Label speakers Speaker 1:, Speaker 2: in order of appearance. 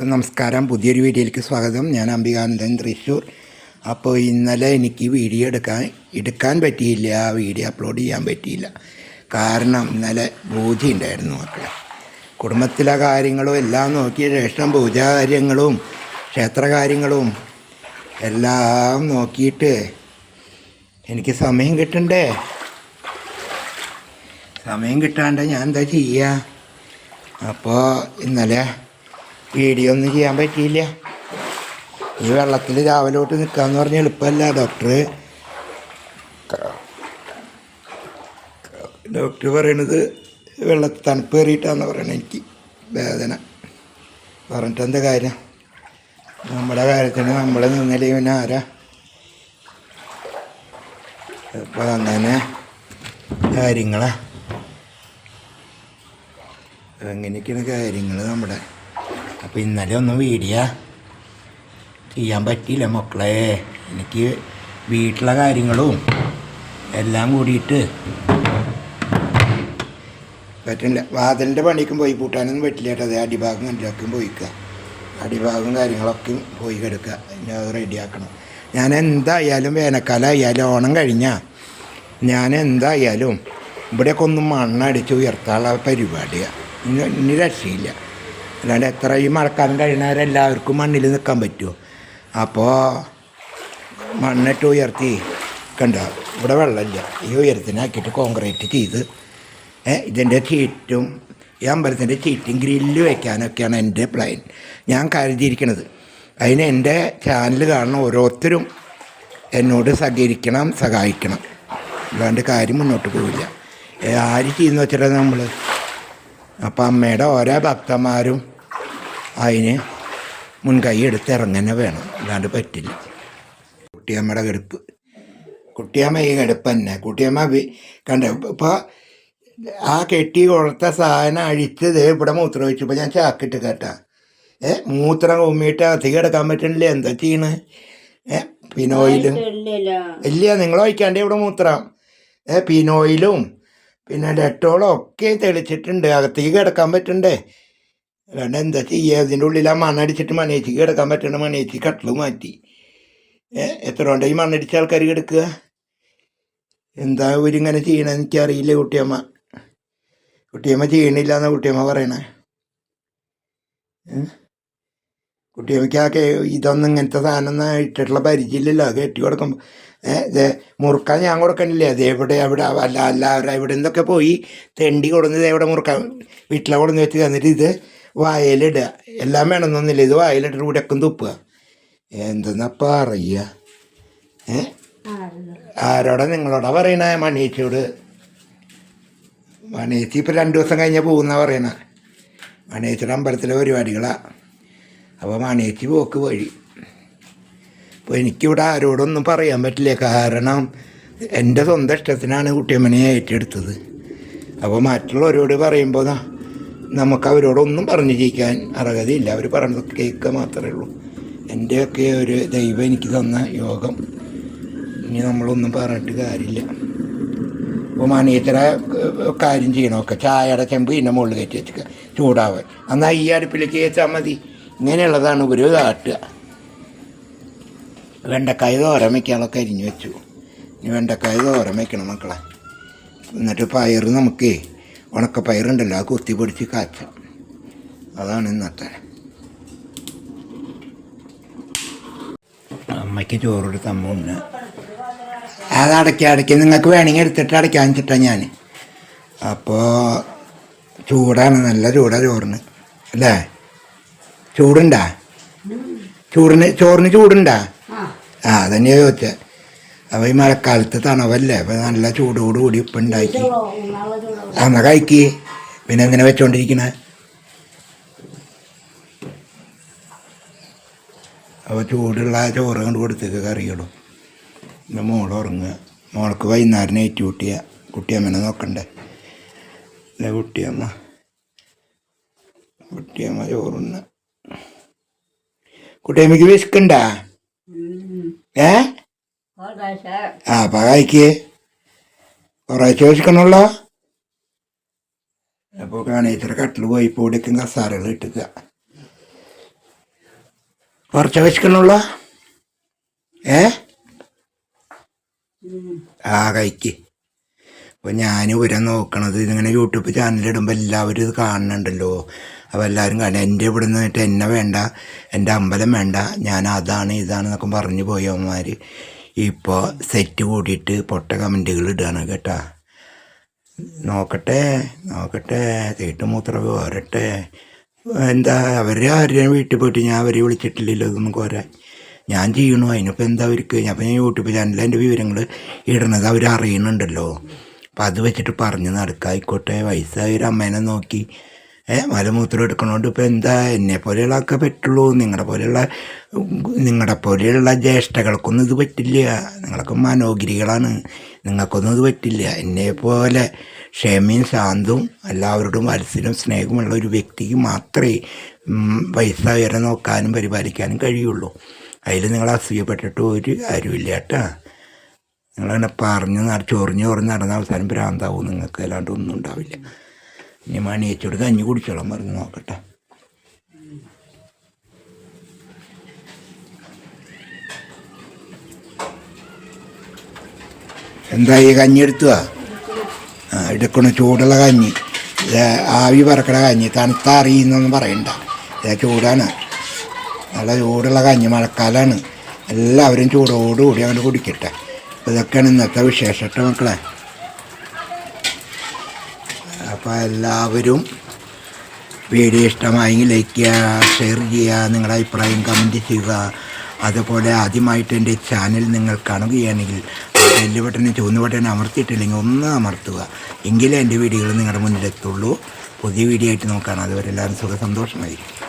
Speaker 1: എല്ലാവർക്കും നമസ്കാരം. പുതിയൊരു വീഡിയോയിലേക്ക് സ്വാഗതം. ഞാൻ അംബികാനന്ദൻ തൃശ്ശൂർ. അപ്പോൾ ഇന്നലെ എനിക്ക് വീഡിയോ എടുക്കാൻ എടുക്കാൻ പറ്റിയില്ല. വീഡിയോ അപ്ലോഡ് ചെയ്യാൻ പറ്റിയില്ല. കാരണം ഇന്നലെ പൂജ ഉണ്ടായിരുന്നു മക്കളെ. കുടുംബത്തിലെ കാര്യങ്ങളും എല്ലാം നോക്കിയ ശേഷം പൂജാകാര്യങ്ങളും ക്ഷേത്രകാര്യങ്ങളും എല്ലാം നോക്കിയിട്ട് എനിക്ക് സമയം കിട്ടണ്ടേ? സമയം കിട്ടാണ്ട് ഞാൻ എന്താ ചെയ്യുക അപ്പോൾ ഇന്നലെ വീഡിയോ ഒന്നും ചെയ്യാൻ പറ്റിയില്ല. ഈ വെള്ളത്തിൽ രാവിലെ തൊട്ട് നിൽക്കാന്ന് പറഞ്ഞാൽ എളുപ്പമല്ല ഡോക്ടർ ഡോക്ടർ പറയണത് വെള്ളം തണുപ്പ് കയറിയിട്ടാന്ന് പറയണത് എനിക്ക് വേദന. പറഞ്ഞിട്ട് എന്താ കാര്യം? നമ്മുടെ കാര്യത്തിന് നമ്മൾ നിന്നലേ പിന്നെ ആരാ? അപ്പോൾ അങ്ങനെ കാര്യങ്ങളാ. അങ്ങനെയൊക്കെയാണ് കാര്യങ്ങൾ നമ്മുടെ അപ്പോൾ ഇന്നലെ ഒന്നും വീഡിയോ ചെയ്യാൻ പറ്റിയില്ല മക്കളെ. എനിക്ക് വീട്ടിലെ കാര്യങ്ങളും എല്ലാം കൂടിയിട്ട് പറ്റില്ല. വാതിലിന്റെ പണിക്കും പോയി. പൂട്ടാനൊന്നും പറ്റില്ല കേട്ടോ. അതെ അടിഭാഗം എല്ലാവർക്കും പോയിക്കുക അടിഭാഗം കാര്യങ്ങളൊക്കെ പോയി കിടക്കുക ഇനി അത് റെഡിയാക്കണം ഞാൻ എന്തായാലും വേനൽക്കാലമായാലും ഓണം കഴിഞ്ഞാൽ ഞാൻ എന്തായാലും ഇവിടെയൊക്കെ ഒന്നും മണ്ണടിച്ച് ഉയർത്താനുള്ള പരിപാടിയാണ് ഇനി ഇനി രക്ഷയില്ല. അല്ലാണ്ട് എത്ര ഈ മഴക്കാലം കഴിയുന്നവരെല്ലാവർക്കും മണ്ണിൽ നിൽക്കാൻ പറ്റുമോ? അപ്പോൾ മണ്ണിട്ട് ഉയർത്തി. കണ്ട? ഇവിടെ വെള്ളമില്ല. ഈ ഉയരത്തിനാക്കിയിട്ട് കോൺക്രീറ്റ് ചെയ്ത്. ഇതിന്റെ ചീറ്റും ഈ അമ്പലത്തിന്റെ ചീറ്റും ഗ്രില്ല് വയ്ക്കാനൊക്കെയാണ് എന്റെ പ്ലാൻ ഞാൻ കരുതിയിരിക്കുന്നത് അതിന് എന്റെ ചാനൽ കാണുന്ന ഓരോരുത്തരും എന്നോട് സഹകരിക്കണം സഹായിക്കണം. അല്ലാണ്ട് കാര്യം മുന്നോട്ട് പോവില്ല. ആര് ചെയ്യുന്ന വെച്ചിട്ടാണ് നമ്മൾ അപ്പം അമ്മയുടെ ഓരോ ഭക്തന്മാരും അതിന് മുൻകൈ എടുത്ത് ഇറങ്ങനെ വേണം. അല്ലാണ്ട് പറ്റില്ല. കുട്ടിയമ്മയുടെ കെടുപ്പ്. കുട്ടിയമ്മ ഈ കെടുപ്പ് തന്നെ. കുട്ടിയമ്മ കണ്ട? ഇപ്പോൾ ആ കെട്ടി കൊടുത്ത സാധനം അഴിച്ച് ദേ ഇവിടെ മൂത്രം വെച്ചപ്പോൾ ഞാൻ ചാക്കിട്ട് കേട്ടാ. ഏ? മൂത്രം കുമ്മിയിട്ട് അധികം എടുക്കാൻ പറ്റണില്ല. എന്താ ചെയ്യണ്? ഏ? പിനോയിലും ഇല്ല. നിങ്ങൾ ഒഴിക്കാണ്ട് ഇവിടെ മൂത്രം. ഏ? പിനോയിലും പിന്നെ ഡെറ്റോളും ഒക്കെ തെളിച്ചിട്ടുണ്ട്. അകത്തേക്ക് കിടക്കാൻ പറ്റണ്ടേ? അല്ലാണ്ട് എന്താ ചെയ്യുക അതിന്റെ ഉള്ളിൽ ആ മണ്ണടിച്ചിട്ട് മണേച്ചിക്ക് കിടക്കാൻ പറ്റുന്ന മണേച്ചി കട്ടിൽ മാറ്റി. എത്ര കൊണ്ട് ഈ മണ്ണടിച്ച ആൾക്കാർ കിടക്കുക? എന്താ ഇവരിങ്ങനെ ചെയ്യണമെന്ന് എനിക്കറിയില്ല കുട്ടിയമ്മ. കുട്ടിയമ്മ ചെയ്യണില്ല എന്നാ കുട്ടിയമ്മ പറയണേ? കുട്ടിയമ്മയ്ക്ക് ആ കേ ഇതൊന്നും ഇങ്ങനത്തെ സാധനം ഇട്ടിട്ടുള്ള പരിചയമില്ലല്ലോ. കെട്ടി കൊടുക്കുമ്പോൾ മുറുക്കാൻ ഞാൻ കൊടുക്കണില്ലേ? അത് എവിടെ എവിടെ അല്ല എല്ലാവരും ഇവിടെ നിന്നൊക്കെ പോയി തെണ്ടി കൊടുന്നത് എവിടെ മുറുക്കാൻ വീട്ടിലെ കൊടുന്ന് വെച്ച് തന്നിട്ട് ഇത് വായലിടുക. എല്ലാം വേണമെന്നൊന്നുമില്ല ഇത് വായലിട്ടിട്ട് കൂടെയൊക്കെ തുപ്പുക. എന്തെന്നാ പറയുക? ഏ? ആരോടാ നിങ്ങളോടാ പറയണ മണിയേച്ചിയോട് മണിയേച്ചി ഇപ്പം രണ്ട് ദിവസം കഴിഞ്ഞാൽ പോകുന്ന പറയണ. മണിയേച്ചിയുടെ അമ്പലത്തിലെ പരിപാടികളാണ് അപ്പോൾ മണിയേച്ചി പോക്ക് വഴി. അപ്പോൾ എനിക്കിവിടെ ആരോടൊന്നും പറയാൻ പറ്റില്ല. കാരണം എന്റെ സ്വന്തം ഇഷ്ടത്തിനാണ് കുട്ടിയമ്മനെ ഏറ്റെടുത്തത്. അപ്പോൾ മറ്റുള്ളവരോട് പറയുമ്പോൾ നമുക്ക് അവരോടൊന്നും പറഞ്ഞു ജയിക്കാൻ അർഹതയില്ല. അവർ പറയണത് കേൾക്കുക മാത്രമേ ഉള്ളൂ. എന്റെയൊക്കെ ഒരു ദൈവം എനിക്ക് തന്ന യോഗം. ഇനി നമ്മളൊന്നും പറഞ്ഞിട്ട് കാര്യമില്ല. മണിയത്ര കാര്യം ചെയ്യണമൊക്കെ. ചായയുടെ ചെമ്പ് ഇതിന്റെ മുകളിൽ കയറ്റി വെച്ചിട്ട് ചൂടാവാൻ. എന്നാൽ ഈ അടുപ്പിലേക്ക് കയറ്റാൽ മതി. ഇങ്ങനെയുള്ളതാണ് ഒരു കാട്ടുക. വെണ്ടക്കായ തോരം വയ്ക്കാനൊക്കെ അരിഞ്ഞു വെച്ചു. ഇനി വെണ്ടക്കായ തോരം വയ്ക്കണം മക്കളെ. എന്നിട്ട് പയർ നമുക്ക് ഉണക്കപ്പയറുണ്ടല്ലോ ആ കുത്തി പിടിച്ച് കാച്ചാം അതാണ് ഇന്നത്തെ. അമ്മയ്ക്ക് ചോറെടുത്ത് അമ്മ ഉണ്ട് അത് അടക്കി അടക്കി. നിങ്ങൾക്ക് വേണമെങ്കിൽ എടുത്തിട്ട് അടയ്ക്കാൻ വെച്ചിട്ടാണ് ഞാൻ അപ്പോൾ ചൂടാണ് നല്ല ചൂടാ ചോറിന്. അല്ലേ? ചൂടുണ്ടാ? ചൂടിന് ചോറിന് ചൂടുണ്ടാ? ആ. അതന്നെയാ ചോദിച്ചത് അപ്പോൾ ഈ മഴക്കാലത്ത് തണവല്ലേ? അപ്പോൾ നല്ല ചൂടോട് കൂടി ഉപ്പ് ഉണ്ടാക്കി. അന്ന കഴിക്ക്. പിന്നെ എങ്ങനെ വെച്ചോണ്ടിരിക്കണ? അപ്പോൾ ചൂടുള്ള ചോറ് കൊണ്ട് കൊടുത്തേക്ക് കറികളും പിന്നെ മോൾ ഉറങ്ങുക. മോൾക്ക് വൈകുന്നേരം നൈറ്റ് കുട്ടിയ കുട്ടിയമ്മനെ നോക്കണ്ടേ? അല്ലേ കുട്ടിയമ്മ കുട്ടിയമ്മ ചോറുണ്ണ കുട്ടിയമ്മക്ക് വിശക്കണ്ട? ഏ? ആ കുറേ കഴിക്ക് അപ്പോൾ കാണേച്ചറ കട്ടിൽ പോയി പൊടിക്കും കസാരകൾ ഇട്ടുക കുറച്ച് വെച്ചിക്കണുള്ള ഏ? ആ കൈക്ക് അപ്പോൾ ഞാൻ ഇവരെ നോക്കണത് ഇതിങ്ങനെ യൂട്യൂബ് ചാനലിടുമ്പോൾ എല്ലാവരും ഇത് കാണുന്നുണ്ടല്ലോ അപ്പോൾ എല്ലാവരും കാണും എന്റെ ഇവിടെ നിന്നിട്ട് എന്നെ വേണ്ട എന്റെ അമ്പലം വേണ്ട ഞാൻ അതാണ് ഇതാണ് എന്നൊക്കെ പറഞ്ഞു പോയവന്മാർ ഇപ്പോൾ സെറ്റ് കൂടിയിട്ട് പൊട്ട കമന്റുകൾ ഇടുകയാണ് കേട്ടാ. നോക്കട്ടെ നോക്കട്ടെ തേട്ട് മൂത്രമൊക്കെ വരട്ടെ. എന്താ അവരെ ആരുടെയും വീട്ടിൽ പോയിട്ട് ഞാൻ അവരെ വിളിച്ചിട്ടില്ലല്ലോ ഇതൊന്നും കോരാൻ. ഞാൻ ചെയ്യണു അതിനിപ്പോൾ എന്താ അവർക്ക്? ഞാൻ ഞാൻ യൂട്യൂബ് ചാനലിൽ എന്റെ വിവരങ്ങൾ ഇടണത് അവർ അറിയണുണ്ടല്ലോ അപ്പം അത് വെച്ചിട്ട് പറഞ്ഞ് നടക്കായിക്കോട്ടെ വയസ്സായ ഒരു അമ്മേനെ നോക്കി. ഏ മലമൂത്രം എടുക്കണോണ്ട് ഇപ്പം എന്താ? എന്നെ പോലെയുള്ള ഒക്കെ പറ്റുള്ളൂ. നിങ്ങളുടെ പോലെയുള്ള നിങ്ങളുടെ പോലെയുള്ള ജ്യേഷ്ഠകൾക്കൊന്നും ഇത് പറ്റില്ല. നിങ്ങളൊക്കെ മനോഗിരികളാണ്. നിങ്ങൾക്കൊന്നും ഇത് പറ്റില്ല. എന്നെ പോലെ ക്ഷമയും ശാന്തവും എല്ലാവരോടും മത്സരം സ്നേഹമുള്ള ഒരു വ്യക്തിക്ക് മാത്രമേ പൈസ വരെ നോക്കാനും പരിപാലിക്കാനും കഴിയുള്ളൂ. അതിൽ നിങ്ങൾ അസൂയപ്പെട്ടിട്ട് ഒരു കാര്യമില്ല കേട്ടാ. നിങ്ങളങ്ങനെ പറഞ്ഞ് ചൊറിഞ്ഞ് ചൊറിഞ്ഞ് നടന്ന അവസാനം ഭ്രാന്താവും. നിങ്ങൾക്ക് അല്ലാണ്ട് ഒന്നും ഉണ്ടാവില്ല. ഇനി മണിയച്ചോട് കഞ്ഞി കുടിച്ചോളാം പറഞ്ഞു നോക്കട്ടെ. എന്തായി കഞ്ഞി എടുത്തുവാ? ആ എടുക്കണ ചൂടുള്ള കഞ്ഞി. ആവി പറക്കണ കഞ്ഞി തണുത്ത അറിയുന്നൊന്നും പറയണ്ട. ഏ ചൂടാണ്. നല്ല ചൂടുള്ള കഞ്ഞി മഴക്കാലമാണ് എല്ലാവരും ചൂടോടുകൂടി അങ്ങോട്ട് കുടിക്കട്ടെ. ഇതൊക്കെയാണ് ഇന്നത്തെ വിശേഷം മക്കളെ. അപ്പോൾ എല്ലാവരും വീഡിയോ ഇഷ്ടമായെങ്കിൽ ലൈക്ക് ചെയ്യുക ഷെയർ ചെയ്യുക നിങ്ങളുടെ അഭിപ്രായം കമന്റ് ചെയ്യുക. അതുപോലെ ആദ്യമായിട്ട് എന്റെ ചാനൽ നിങ്ങൾ കാണുകയാണെങ്കിൽ ബെല്ല് ബട്ടനെ ചുവന്ന ബട്ടനെ അമർത്തിയിട്ടില്ലെങ്കിൽ ഒന്ന് അമർത്തുക. എങ്കിലേ എന്റെ വീഡിയോകൾ നിങ്ങളുടെ മുന്നിലെത്തുള്ളൂ. പുതിയ വീഡിയോ ആയിട്ട് നോക്കുകയാണ് അതുവരെ എല്ലാവരും സുഖ സന്തോഷമായിരിക്കും.